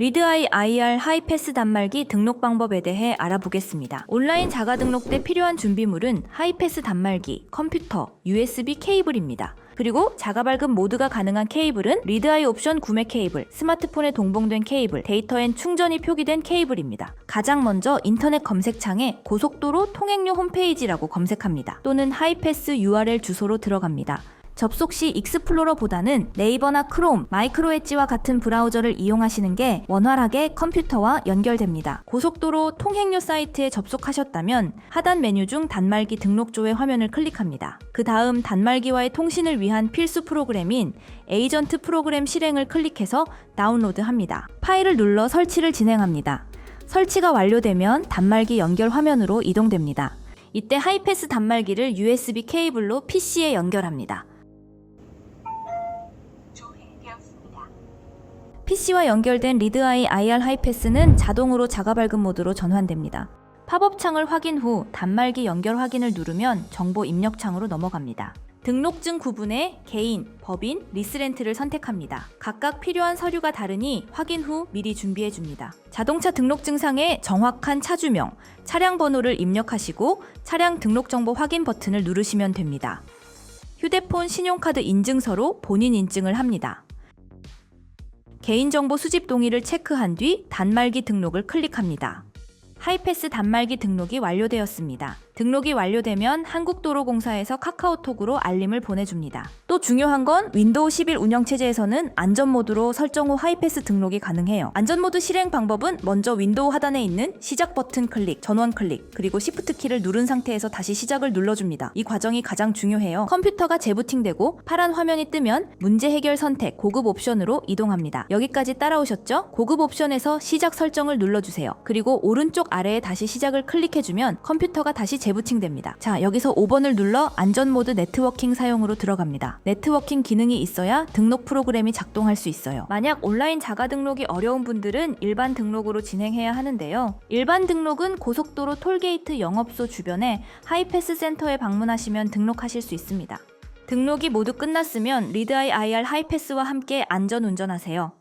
리드아이 IR 하이패스 단말기 등록 방법에 대해 알아보겠습니다. 온라인 자가 등록 때 필요한 준비물은 하이패스 단말기, 컴퓨터, USB 케이블입니다. 그리고 자가 발급 모드가 가능한 케이블은 리드아이 옵션 구매 케이블, 스마트폰에 동봉된 케이블, 데이터엔 충전이 표기된 케이블입니다. 가장 먼저 인터넷 검색창에 고속도로 통행료 홈페이지라고 검색합니다. 또는 하이패스 URL 주소로 들어갑니다. 접속 시 익스플로러보다는 네이버나 크롬, 마이크로 엣지와 같은 브라우저를 이용하시는 게 원활하게 컴퓨터와 연결됩니다. 고속도로 통행료 사이트에 접속하셨다면 하단 메뉴 중 단말기 등록조회 화면을 클릭합니다. 그 다음 단말기와의 통신을 위한 필수 프로그램인 에이전트 프로그램 실행을 클릭해서 다운로드합니다. 파일을 눌러 설치를 진행합니다. 설치가 완료되면 단말기 연결 화면으로 이동됩니다. 이때 하이패스 단말기를 USB 케이블로 PC에 연결합니다. PC와 연결된 리드아이 IR 하이패스는 자동으로 자가 발급 모드로 전환됩니다. 팝업 창을 확인 후 단말기 연결 확인을 누르면 정보 입력 창으로 넘어갑니다. 등록증 구분에 개인, 법인, 리스렌트를 선택합니다. 각각 필요한 서류가 다르니 확인 후 미리 준비해 줍니다. 자동차 등록증상에 정확한 차주명, 차량 번호를 입력하시고 차량 등록 정보 확인 버튼을 누르시면 됩니다. 휴대폰 신용카드 인증서로 본인 인증을 합니다. 개인정보 수집 동의를 체크한 뒤 단말기 등록을 클릭합니다. 하이패스 단말기 등록이 완료되었습니다. 등록이 완료되면 한국도로공사에서 카카오톡으로 알림을 보내줍니다. 또 중요한 건 윈도우 11 운영체제에서는 안전모드로 설정 후 하이패스 등록이 가능해요. 안전모드 실행 방법은 먼저 윈도우 하단에 있는 시작 버튼 클릭, 전원 클릭, 그리고 시프트 키를 누른 상태에서 다시 시작을 눌러줍니다. 이 과정이 가장 중요해요. 컴퓨터가 재부팅되고 파란 화면이 뜨면 문제 해결 선택, 고급 옵션으로 이동합니다. 여기까지 따라오셨죠? 고급 옵션에서 시작 설정을 눌러주세요. 그리고 오른쪽 아래에 다시 시작을 클릭해주면 컴퓨터가 다시 재부팅됩니다. 자, 여기서 5번을 눌러 안전 모드 네트워킹 사용으로 들어갑니다. 네트워킹 기능이 있어야 등록 프로그램이 작동할 수 있어요. 만약 온라인 자가 등록이 어려운 분들은 일반 등록으로 진행해야 하는데요. 일반 등록은 고속도로 톨게이트 영업소 주변에 하이패스 센터에 방문하시면 등록하실 수 있습니다. 등록이 모두 끝났으면 리드아이 IR 하이패스와 함께 안전 운전하세요.